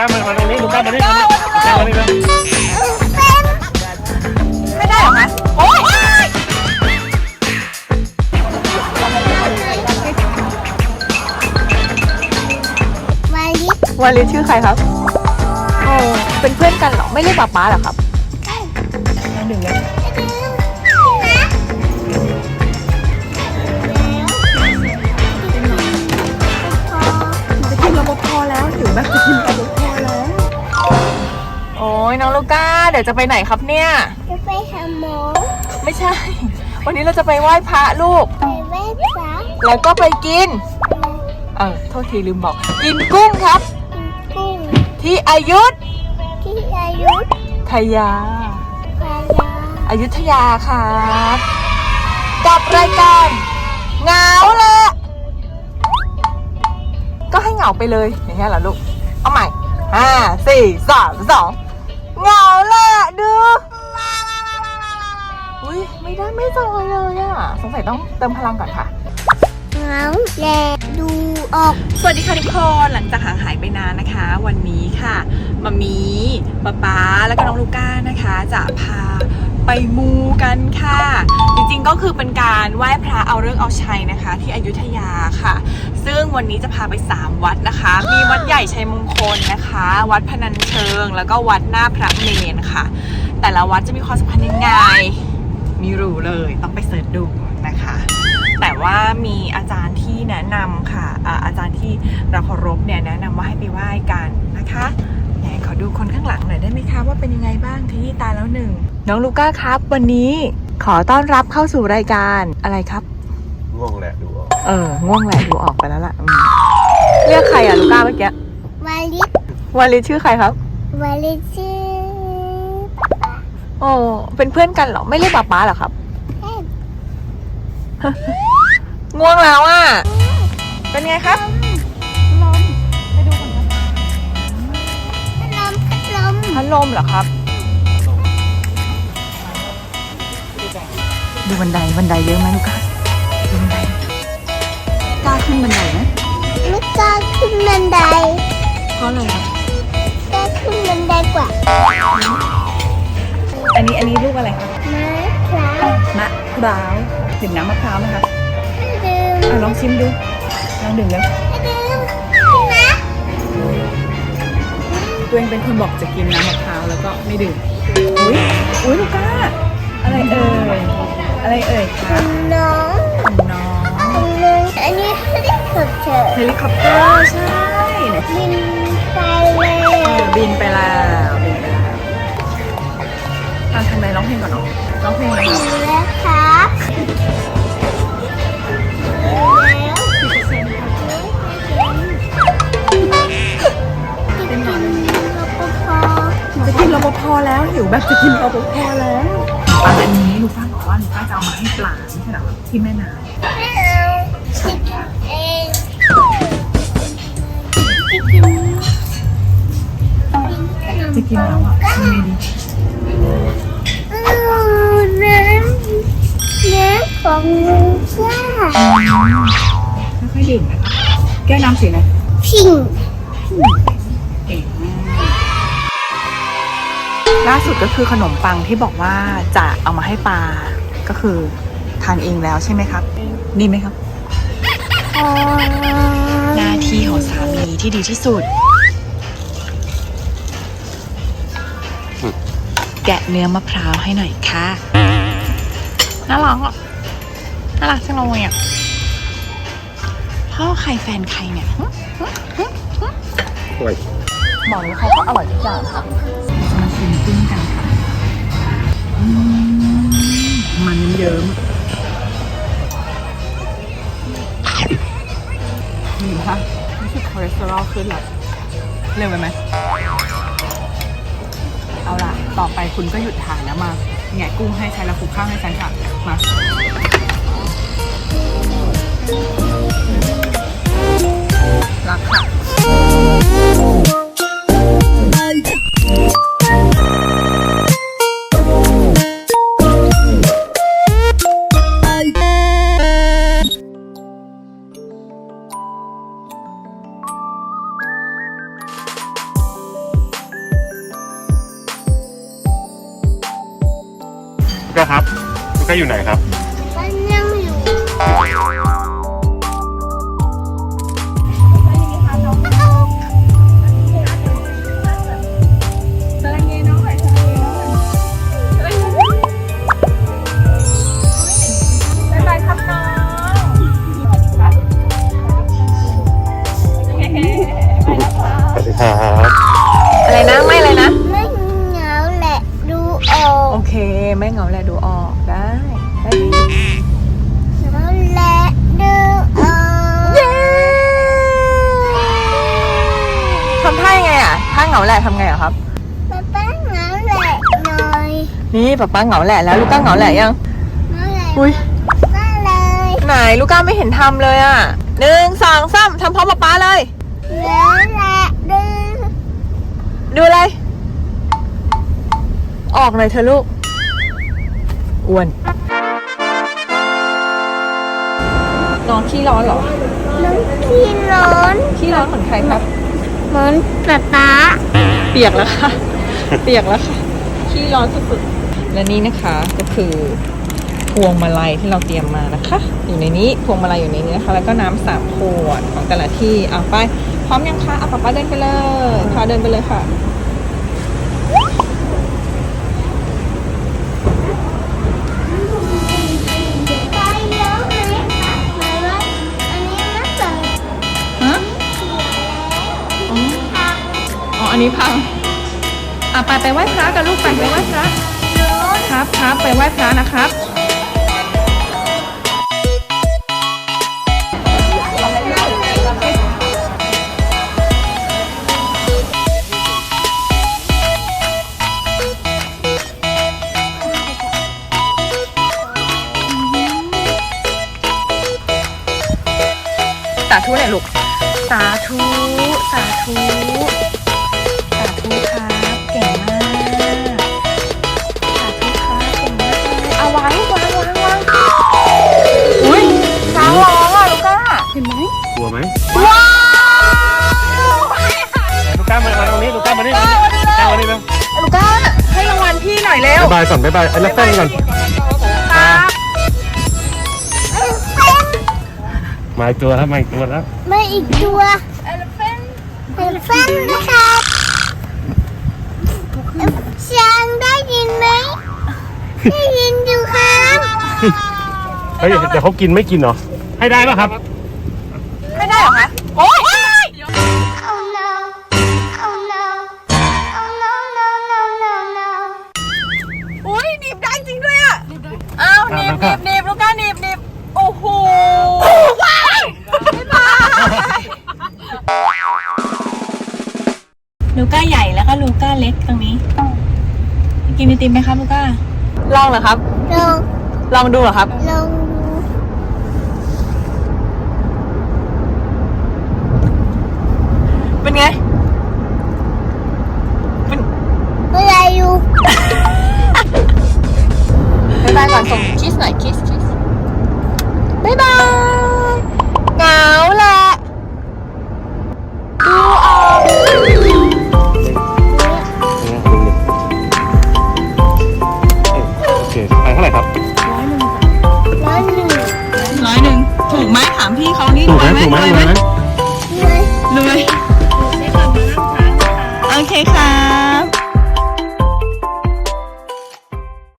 ก้ามามาตรงนี้ลูก้ามานี่มานี่ลูก้ามานี่มาไม่ได้เหรอคะโอ๊ยมาลิวาลินชื่อใครครับโอ้เป็นเพื่อนกันเหรอ ไม่เรียกป๊าป๊าเหรอครับน้องหนึ่งเลยจะกินรปภแล้ว ยน้องลูก้า เดี๋ยวจะไปไหนครับเนี่ย จะไปหาหมอไม่ใช่ วันนี้เราจะไปไหว้พระลูก ไปแม่สาวแล้วก็ไปกิน เออโทษทีลืมบอก กินกุ้งครับ กินกุ้งที่อายุทที่อายุทยา พายาอายุทยาครับกับรายการเหงาแหละก็ให้เหงาไปเลยอย่างเงี้ยเหรอลูก เอาใหม่ห้าสี่สามสอง เหงาแหละดูอุ้ยไม่ได้ไม่จอยเลยอะสงสัยต้องเติมพลังก่อนค่ะ เหงาแลดูออก สวัสดีค่ะทุกคนหลังจากห่างหายไปนานนะคะ วันนี้ค่ะมามีป๊าป๊าแล้วก็น้องลูก้านะคะ จะพา ไปมูกันค่ะ จริงๆก็คือเป็นการไหว้พระเอาเรื่องเอาชัยนะคะ ที่อยุธยาค่ะ ซึ่งวันนี้จะพาไป 3 วัดนะคะ มีวัดใหญ่ชัยมงคลนะคะ วัดพนัญเชิง แล้วก็วัดหน้าพระเมนค่ะ แต่ละวัดจะมีความสัมพันธ์ยังไงไมีรู้เลยต้องไปเสิร์ชดูนะคะแต่ว่ามีอาจารย์ที่แนะนำค่ะอาอาจารย์ที่เราเคารพเนี่ยแนะนำว่าให้ไปไหว้กันนะคะ อยากให้ขอดูคนข้างหลังหน่อยได้ไหมคะว่าเป็นยังไงบ้างที่ตายแล้วหนึ่งน้องลูก้าครับ วันนี้ขอต้อนรับเข้าสู่รายการอะไรครับ ง่วงแหละดูออกเออง่วงแหละดูออกไปแล้วล่ะอืมเรียกใครอะลูก้าเมื่อกี้วาลิวาลิชื่อใครครับ วาลิชื่อโอ้เป็นเพื่อนกันเหรอไม่เรียกป๊าป๊าเหรอครับแม่ง่วงแล้วอะเป็นไงครับล ลมพัดลมเหรอครับ ดูบันไดบันไดเยอะไหมลูกค้าดูบันไดกล้าขึ้นบันไดไหมไม่กล้าขึ้นบันไดเพราะอะไรครับกล้าขึ้นบันไดกว่าอันนี้อันนี้ลูกอะไรครับม้าคลามะพร้าวดื่มน้ำมะพร้าวไหมครับดื่มอะลองชิมดูลองดื่มแล้ว ตัวเองเป็นคนบอกจะกินน้ำมะพร้าวแล้วก็ไม่ดื่ม อุ้ยอุ้ยลูกค้า อะไรเอ่ย อะไรเอ่ยครับน้องของน้องอันนึงอันนี้เขาเรียกสดเฉยเฮลิคอปเตอร์ใช่ไหนบินไปเลยบินไปแล้วบินไปแล้วอะทำไมร้องเพลงก่อนเนาะร้องเพลงอะไรครับ จะกินรปภจะกินรปภแล้วหิวแบบจะกินรปภแล้วอันนี้ลูกฟ้าบอกว่าลูกฟ้าจะเอามาให้ปลาไม่ใช่เหรอที่แม่น้ไม่เอาคิดเองจะกินำจะกินแล้วอะทำไงดีอ้าวน้ำน้ำของลุงจ้าค่อยๆดื่มนะคะแก้วน้ำสีอะไรพิง ล่าสุดก็คือขนมปังที่บอกว่าจะเอามาให้ปลาก็คือทานเองแล้วใช่ไหมครับ ดีไหมครับ หน้าที่ของสามีที่ดีที่สุด แกะเนื้อมะพร้าวให้หน่อยค่ะ น่ารักอะ น่ารักจังเลยอะพ่อใครแฟนใครเนี่ยหึโอ้ยบอกเลยเขาก็อร่อยทุกอย่างค่ะ มาชิมกุ้งกันค่ะอืมมันเยิ้มนี่ค่ะรู้สึกคอเลสเตอรอลขึ้นหรอเร็วไปไหม เอาล่ะ ต่อไปคุณก็หยุดถ่ายแล้วมาแงะกุ้งให้ฉันแล้วคลุกข้าวให้ฉันค่ะ มารักค่ะ ครับลูก้าอยู่ไหนครับมันยังอยู่าเหงาแหละทำไงอะครับ ป๊าป๊าเหงาแหละหน่อยนี่ป๊าป้าเหงาแหละแล้วลูก้าเหงาแหละยัง เหงาแหละอุ้ยก็เลยไหนลูก้าไม่เห็นทำเลยอะหนึ่งสองสามทำพร้อมป๊าป้าเลย เหงาแหละดูดูอะไร ออกหน่อยเธอะลูกอ้วนน้องขี้ร้อนเหรอ น้องขี้ร้อนขี้ร้อนเหมือนใครครับ เหมือนป๊าป๊าเปียกแล้วค่ะ เปียกแล้วค่ะขี้ร้อนสุดๆและนี่นะคะก็คือพวงมาลัยที่เราเตรียมมานะคะ อยู่ในนี้พวงมาลัยอยู่ในนี้นะคะ แล้วก็น้ำสามขวดของแต่ละที่เอาไป พร้อมยังคะเอาป๊าป้าเดินไปเลยพาเดินไปเลยค่ะ นนี้พังอะไปไปไหว้พระกันลูกไปไปไหว้พระครับครับไปไหว้พระนะครับสาธุหน่อยลูก สาธุ สาธุายบายก่อนบ๊ายบายไอ้ลัฟเฟนก่อนครับมาอีกตัวแล้วมาอีกตัวแล้วไม่อีกตัวเอลเฟนนะครับช้างได้ยินไหมได้ยินอยู่ครับเฮ้ยเดี๋ยวเขากินไม่กินเหรอให้ได้ป่ะครับ ลูก้าใหญ่แล้วก็ลูก้าเล็กตรงนี้ กินไอติมไหมครับลูก้าลองเหรอครับ ลอง ลองดูเหรอครับ ลองเป็นไงเมื่อไรอยู่ บ๊ายบายก่อนส่งคิสหน่อยคิส ถูรกวยไหมไหมถูกไหมรวยถูกไหม